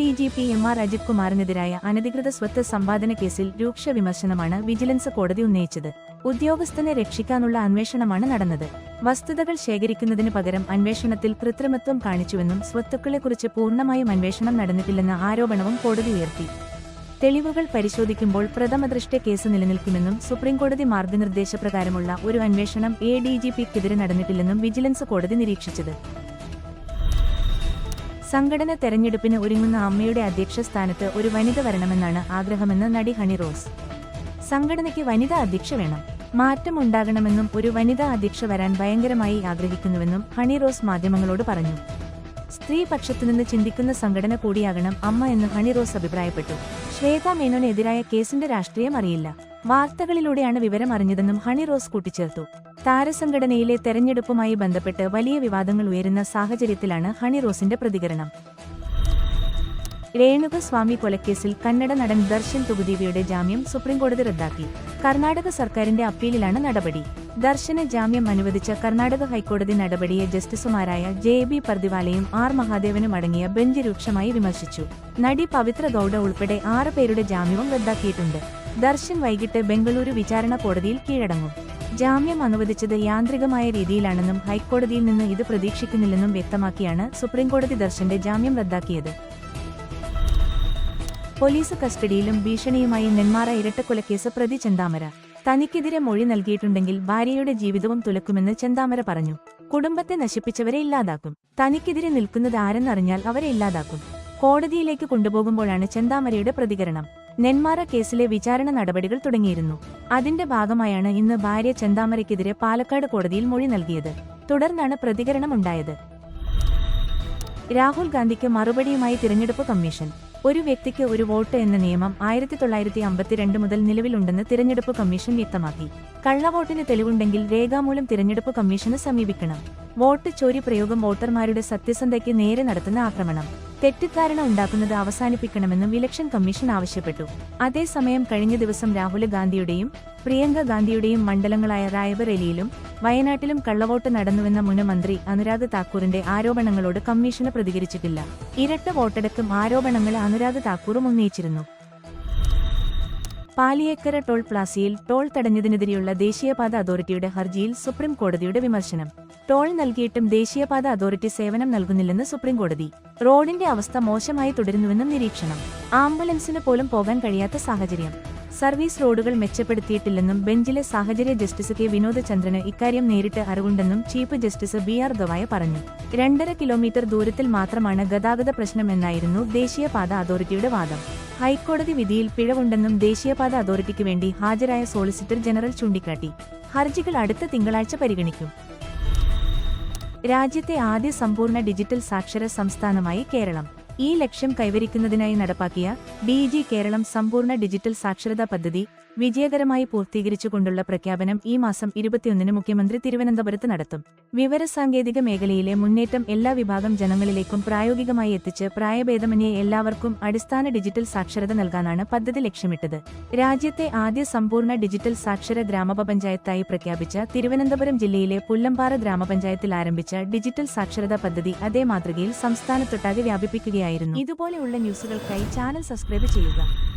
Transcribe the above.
D G P M R Ajith കുമാറിനെതിരായ അനധികൃത സ്വത്ത് സമ്പാദന കേസിൽ രൂക്ഷ വിമർശനമാണ് വിജിലൻസ് കോടതി ഉന്നയിച്ചത്. ഉദ്യോഗസ്ഥനെ രക്ഷിക്കാനുള്ള അന്വേഷണമാണ് നടന്നത്. വസ്തുതകൾ ശേഖരിക്കുന്നതിന് പകരം അന്വേഷണത്തിൽ കൃത്രിമത്വം കാണിച്ചുവെന്നും സ്വത്തുക്കളെക്കുറിച്ച് പൂർണമായും അന്വേഷണം നടന്നിട്ടില്ലെന്ന ആരോപണവും കോടതി ഉയർത്തി. തെളിവുകൾ പരിശോധിക്കുമ്പോൾ പ്രഥമദൃഷ്ട്യ കേസ് നിലനിൽക്കുമെന്നും സുപ്രീംകോടതി മാർഗനിർദ്ദേശപ്രകാരമുള്ള ഒരു അന്വേഷണം എ ഡി ജി പിക്കെതിരെ നടന്നിട്ടില്ലെന്നും വിജിലൻസ് കോടതി നിരീക്ഷിച്ചത്. സംഘടന തെരഞ്ഞെടുപ്പിന് ഒരുങ്ങുന്ന അമ്മയുടെ അധ്യക്ഷ സ്ഥാനത്ത് ഒരു വനിത വരണമെന്നാണ് ആഗ്രഹമെന്ന് നടി ഹണി റോസ്. സംഘടനയ്ക്ക് വനിതാ അധ്യക്ഷ വേണം. മാറ്റം ഉണ്ടാകണമെന്നും ഒരു വനിതാ അധ്യക്ഷ വരാൻ ഭയങ്കരമായി ആഗ്രഹിക്കുന്നുവെന്നും ഹണി റോസ് മാധ്യമങ്ങളോട് പറഞ്ഞു. സ്ത്രീ പക്ഷത്തുനിന്ന് ചിന്തിക്കുന്ന സംഘടന കൂടിയാകണം അമ്മ എന്ന് ഹണി റോസ് അഭിപ്രായപ്പെട്ടു. ശ്വേത മേനോനെതിരായ കേസിന്റെ രാഷ്ട്രീയം അറിയില്ല. വാർത്തകളിലൂടെയാണ് വിവരം അറിഞ്ഞതെന്നും ഹണി റോസ് കൂട്ടിച്ചേർത്തു. താരസംഘടനയിലെ തെരഞ്ഞെടുപ്പുമായി ബന്ധപ്പെട്ട് വലിയ വിവാദങ്ങൾ ഉയരുന്ന സാഹചര്യത്തിലാണ് ഹണി റോസിന്റെ പ്രതികരണം. രേണുകസ്വാമി കൊലക്കേസിൽ കന്നഡ നടൻ ദർശൻ തുകുദീവിയുടെ ജാമ്യം സുപ്രീംകോടതി റദ്ദാക്കി. കർണാടക സർക്കാരിന്റെ അപ്പീലിലാണ് നടപടി. ദർശന ജാമ്യം അനുവദിച്ച കർണാടക ഹൈക്കോടതി നടപടിയെ ജസ്റ്റിസുമാരായ ജെ ബി പർദിവാലയും ആർ മഹാദേവനും അടങ്ങിയ ബെഞ്ച് രൂക്ഷമായി വിമർശിച്ചു. നടി പവിത്ര ഗൌഡ ഉൾപ്പെടെ ആറ് പേരുടെ ജാമ്യവും റദ്ദാക്കിയിട്ടുണ്ട്. ദർശൻ വൈകിട്ട് ബംഗളൂരു വിചാരണ കോടതിയിൽ കീഴടങ്ങും. ജാമ്യം അനുവദിച്ചത് യാന്ത്രികമായ രീതിയിലാണെന്നും ഹൈക്കോടതിയിൽ നിന്ന് ഇത് പ്രതീക്ഷിക്കുന്നില്ലെന്നും വ്യക്തമാക്കിയാണ് സുപ്രീംകോടതി ദർശന്റെ ജാമ്യം റദ്ദാക്കിയത്. പോലീസ് കസ്റ്റഡിയിലും ഭീഷണിയുമായി നെന്മാറ ഇരട്ടക്കൊലക്കേസ് പ്രതി ചെന്താമര. തനിക്കെതിരെ മൊഴി നൽകിയിട്ടുണ്ടെങ്കിൽ ഭാര്യയുടെ ജീവിതവും തുലക്കുമെന്ന് ചെന്താമര പറഞ്ഞു. കുടുംബത്തെ നശിപ്പിച്ചവരെ ഇല്ലാതാക്കും. തനിക്കെതിരെ നിൽക്കുന്നത് ആരെന്നറിഞ്ഞാൽ അവരെ ഇല്ലാതാക്കും. കോടതിയിലേക്ക് കൊണ്ടുപോകുമ്പോഴാണ് ചെന്താമരയുടെ പ്രതികരണം. നെന്മാറ കേസിലെ വിചാരണ നടപടികൾ തുടങ്ങിയിരുന്നു. അതിന്റെ ഭാഗമായാണ് ഇന്ന് ഭാര്യ ചെന്താമരയ്ക്കെതിരെ പാലക്കാട് കോടതിയിൽ മൊഴി നൽകിയത്. തുടർന്നാണ് പ്രതികരണമുണ്ടായത്. രാഹുൽ ഗാന്ധിക്ക് മറുപടിയുമായി തിരഞ്ഞെടുപ്പ് കമ്മീഷൻ. ഒരു വ്യക്തിക്ക് ഒരു വോട്ട് എന്ന നിയമം ആയിരത്തി തൊള്ളായിരത്തി അമ്പത്തിരണ്ട് മുതൽ നിലവിലുണ്ടെന്ന് തിരഞ്ഞെടുപ്പ് കമ്മീഷൻ വ്യക്തമാക്കി. കള്ളവോട്ടിന് തെളിവുണ്ടെങ്കിൽ രേഖാമൂലം തിരഞ്ഞെടുപ്പ് കമ്മീഷന് സമീപിക്കണം. വോട്ട് ചോരി പ്രയോഗം വോട്ടർമാരുടെ സത്യസന്ധയ്ക്ക് നേരെ നടത്തുന്ന ആക്രമണം. തെറ്റിദ്ധാരണ ഉണ്ടാക്കുന്നത് അവസാനിപ്പിക്കണമെന്നും ഇലക്ഷൻ കമ്മീഷൻ ആവശ്യപ്പെട്ടു. അതേസമയം കഴിഞ്ഞ ദിവസം രാഹുൽ ഗാന്ധിയുടെയും പ്രിയങ്ക ഗാന്ധിയുടെയും മണ്ഡലങ്ങളായ റായ്ബറേലിയിലും വയനാട്ടിലും കള്ളവോട്ട് നടന്നുവെന്ന മുൻ മന്ത്രി അനുരാഗ് താക്കൂറിന്റെ ആരോപണങ്ങളോട് കമ്മീഷന് പ്രതികരിച്ചിട്ടില്ല. ഇരട്ട വോട്ടെടുക്കും ആരോപണങ്ങൾ അനുരാഗ് താക്കൂറും ഉന്നയിച്ചിരുന്നു. പാലിയേക്കര ടോൾ പ്ലാസയിൽ ടോൾ തടഞ്ഞതിനെതിരെയുള്ള ദേശീയപാത അതോറിറ്റിയുടെ ഹർജിയിൽ സുപ്രീം കോടതിയുടെ വിമർശനം. ടോൾ നൽകിയിട്ടും ദേശീയപാത അതോറിറ്റി സേവനം നൽകുന്നില്ലെന്ന് സുപ്രീം കോടതി റോഡിന്റെ അവസ്ഥ മോശമായി തുടരുന്നുവെന്നും നിരീക്ഷണം. ആംബുലൻസിന് പോലും പോകാൻ കഴിയാത്ത സാഹചര്യം. സർവീസ് റോഡുകൾ മെച്ചപ്പെടുത്തിയിട്ടില്ലെന്നും ബെഞ്ചിലെ സാഹചര്യ ജസ്റ്റിസ് കെ വിനോദചന്ദ്രന് ഇക്കാര്യം നേരിട്ട് അറിവുണ്ടെന്നും chief justice B R Gavai പറഞ്ഞു. രണ്ടര കിലോമീറ്റർ ദൂരത്തിൽ മാത്രമാണ് ഗതാഗത പ്രശ്നമെന്നായിരുന്നു ദേശീയപാത അതോറിറ്റിയുടെ വാദം. ഹൈക്കോടതി വിധിയിൽ പിഴവുണ്ടെന്നും ദേശീയപാത അതോറിറ്റിക്ക് വേണ്ടി ഹാജരായ സോളിസിറ്റർ ജനറൽ ചൂണ്ടിക്കാട്ടി. ഹർജികൾ അടുത്ത തിങ്കളാഴ്ച പരിഗണിക്കും. രാജ്യത്തെ ആദ്യ സമ്പൂർണ ഡിജിറ്റൽ സാക്ഷര സംസ്ഥാനമായി കേരളം. ഈ ലക്ഷ്യം കൈവരിക്കുന്നതിനായി നടപ്പാക്കിയ ഡി ജി കേരളം സമ്പൂർണ ഡിജിറ്റൽ സാക്ഷരതാ പദ്ധതി വിജയകരമായി പൂർത്തീകരിച്ചുകൊണ്ടുള്ള പ്രഖ്യാപനം ഈ മാസം ഇരുപത്തിയൊന്നിന് മുഖ്യമന്ത്രി തിരുവനന്തപുരത്ത് നടത്തും. വിവരസാങ്കേതിക മേഖലയിലെ മുന്നേറ്റം എല്ലാ വിഭാഗം ജനങ്ങളിലേക്കും പ്രായോഗികമായി എത്തിച്ച് പ്രായഭേദമന്യേ എല്ലാവർക്കും അടിസ്ഥാന ഡിജിറ്റൽ സാക്ഷരത നൽകാനാണ് പദ്ധതി ലക്ഷ്യമിട്ടത്. രാജ്യത്തെ ആദ്യ സമ്പൂർണ ഡിജിറ്റൽ സാക്ഷര ഗ്രാമപഞ്ചായത്തായി പ്രഖ്യാപിച്ച തിരുവനന്തപുരം ജില്ലയിലെ പുല്ലമ്പാറ ഗ്രാമപഞ്ചായത്തിൽ ആരംഭിച്ച ഡിജിറ്റൽ സാക്ഷരതാ പദ്ധതി അതേ മാതൃകയിൽ സംസ്ഥാനത്തൊട്ടാകെ വ്യാപിപ്പിക്കുകയായിരുന്നു ഇതുപോലെയുള്ള ന്യൂസുകൾക്കായി ചാനൽ സബ്സ്ക്രൈബ് ചെയ്യുക.